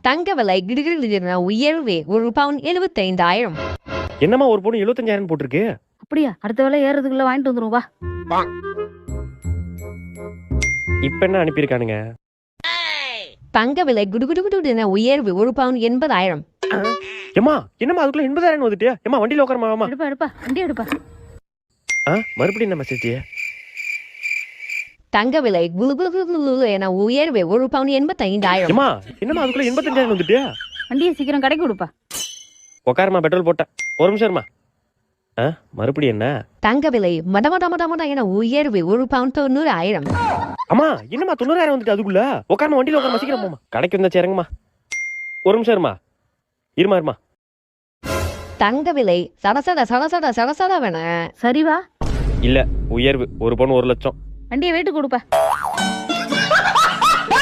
தங்க விலை கிடுகிடுகிடுன உயர்வே ஒரு பவுன் எழுபத்தைந்தாயிரம். என்னம்மா ஒரு பொண்ணு எழுபத்தஞ்சாயிரம் போட்டிருக்கு? அப்படியா? அடுத்த வேலை ஏறதுக்குள்ள வாங்கிட்டு வந்துரும் வா. இப்ப என்ன அனுப்பியிருக்கானுங்க? தங்க விலை குடுகுடுகுடுன உயர்வு ஒரு பவுன் எண்பதாயிரம். ஏம்மா என்னம்மா அதுக்குள்ள எண்பதாயிரம் வந்துட்டு ஏம்மா வண்டியில உட்காரமா எடுப்பா எடுப்பா. வண்டி எடுப்பா. ஆ மறுபடியும் என்ன மெசேஜ் தங்க விலை குலு குலு குலு குலு என உயர்வே ஒரு பவுன் எண்பத்தைந்தாயிரம். ஏம்மா என்னம்மா அதுக்குள்ள எண்பத்தஞ்சாயிரம் வந்துட்டு? வண்டியை சீக்கிரம் கடைக்கு கொடுப்பா உட்காரமா பெட்ரோல் போட்டேன். ஒரு நிமிஷம் இருமா ஆ மறுபடியும் என்ன? தங்க விலை மட மட மட மட என உயர்வு ஒரு பவுன் தொண்ணூறு ஆயிரம் அம்மா என்னம்மா தொண்ணூறாயிரம் வந்துட்டு அதுக்குள்ள? உட்காரமா வண்டியில உட்கார சீக்கிரம் போமா கடைக்கு வந்தா சேருங்கம்மா. ஒரு நிமிஷம் இருமா இருமா இருமா தங்க விலை சடசட சடசட சடசடவென. சரி வா இல்ல உயர்வு ஒரு பவுன் ஒரு லட்சம். வண்டியை வெயிட்டு கொடுப்பா.